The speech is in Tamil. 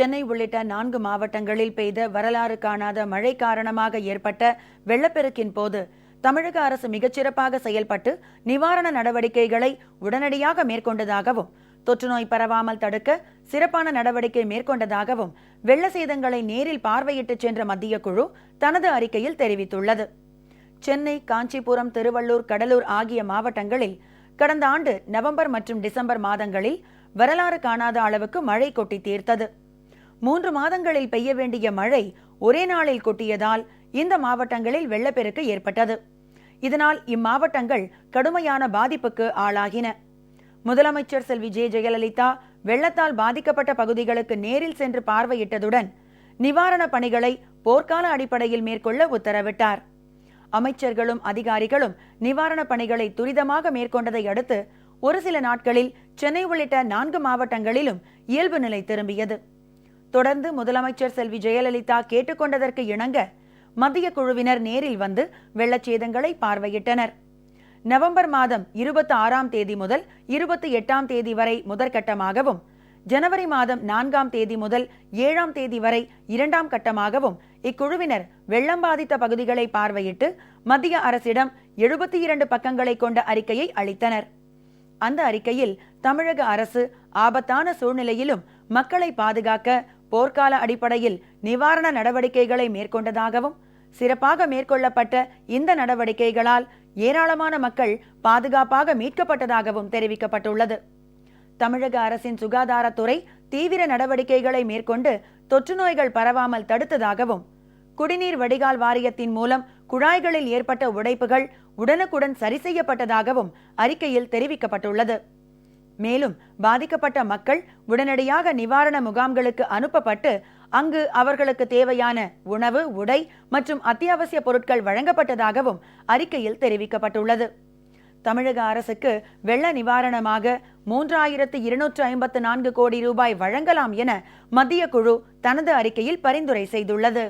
சென்னை உள்ளிட்ட நான்கு மாவட்டங்களில் பெய்த வரலாறு காணாத மழை காரணமாக ஏற்பட்ட வெள்ளப்பெருக்கின் போது தமிழக அரசு மிகச்சிறப்பாக செயல்பட்டு நிவாரண நடவடிக்கைகளை உடனடியாக மேற்கொண்டதாகவும் தொற்றுநோய் பரவாமல் தடுக்க சிறப்பான நடவடிக்கை மேற்கொண்டதாகவும் வெள்ள சேதங்களை நேரில் பார்வையிட்டு சென்ற மத்திய குழு தனது அறிக்கையில் தெரிவித்துள்ளது. சென்னை காஞ்சிபுரம் திருவள்ளூர் கடலூர் ஆகிய மாவட்டங்களில் கடந்த ஆண்டு நவம்பர் மற்றும் டிசம்பர் மாதங்களில் வரலாறு காணாத அளவுக்கு மழை கொட்டி தீர்த்தது. மூன்று மாதங்களில் பெய்ய வேண்டிய மழை ஒரே நாளில் கொட்டியதால் இந்த மாவட்டங்களில் வெள்ளப்பெருக்கு ஏற்பட்டது. இதனால் இம்மாவட்டங்கள் கடுமையான பாதிப்புக்கு ஆளாகின. முதலமைச்சர் செல்வி ஜே ஜெயலலிதா வெள்ளத்தால் பாதிக்கப்பட்ட பகுதிகளுக்கு நேரில் சென்று பார்வையிட்டதுடன் நிவாரணப் பணிகளை போர்க்கால அடிப்படையில் மேற்கொள்ள உத்தரவிட்டார். அமைச்சர்களும் அதிகாரிகளும் நிவாரணப் பணிகளை துரிதமாக மேற்கொண்டதை அடுத்து ஒரு சில நாட்களில் சென்னை உள்ளிட்ட நான்கு மாவட்டங்களிலும் இயல்பு நிலை திரும்பியது. தொடர்ந்து முதலமைச்சர் செல்வி ஜெயலலிதா கேட்டுக்கொண்டதற்கு இணங்க மத்திய குழுவினர் நேரில் வந்து வெள்ளச்சேதங்களை பார்வையிட்டனர். நவம்பர் மாதம் இருபத்தி ஆறாம் தேதி முதல் இருபத்தி எட்டாம் தேதி வரை முதற்கட்டமாகவும் ஜனவரி மாதம் நான்காம் தேதி முதல் ஏழாம் தேதி வரை இரண்டாம் கட்டமாகவும் இக்குழுவினர் வெள்ளம் பாதித்த பகுதிகளை பார்வையிட்டு மத்திய அரசிடம் எழுபத்தி இரண்டு பக்கங்களை கொண்ட அறிக்கையை அளித்தனர். அந்த அறிக்கையில் தமிழக அரசு ஆபத்தான சூழ்நிலையிலும் மக்களை பாதுகாக்க போர்க்கால அடிப்படையில் நிவாரண நடவடிக்கைகளை மேற்கொண்டதாகவும் சிறப்பாக மேற்கொள்ளப்பட்ட இந்த நடவடிக்கைகளால் ஏராளமான மக்கள் பாதுகாப்பாக மீட்கப்பட்டதாகவும் தெரிவிக்கப்பட்டுள்ளது. தமிழக அரசின் சுகாதாரத்துறை தீவிர நடவடிக்கைகளை மேற்கொண்டு தொற்று நோய்கள் பரவாமல் தடுத்ததாகவும் குடிநீர் வடிகால் வாரியத்தின் மூலம் குழாய்களில் ஏற்பட்ட உடைப்புகள் உடனுக்குடன் சரி செய்யப்பட்டதாகவும் அறிக்கையில் தெரிவிக்கப்பட்டுள்ளது. மேலும் பாதிக்கப்பட்ட மக்கள் உடனடியாக நிவாரண முகாம்களுக்கு அனுப்பப்பட்டு அங்கு அவர்களுக்கு தேவையான உணவு உடை மற்றும் அத்தியாவசிய பொருட்கள் வழங்கப்பட்டதாகவும் அறிக்கையில் தெரிவிக்கப்பட்டுள்ளது. தமிழக அரசுக்கு வெள்ள நிவாரணமாக மூன்றாயிரத்து இருநூற்று ஐம்பத்து நான்கு கோடி ரூபாய் வழங்கலாம் என மத்திய குழு தனது அறிக்கையில் பரிந்துரை செய்துள்ளது.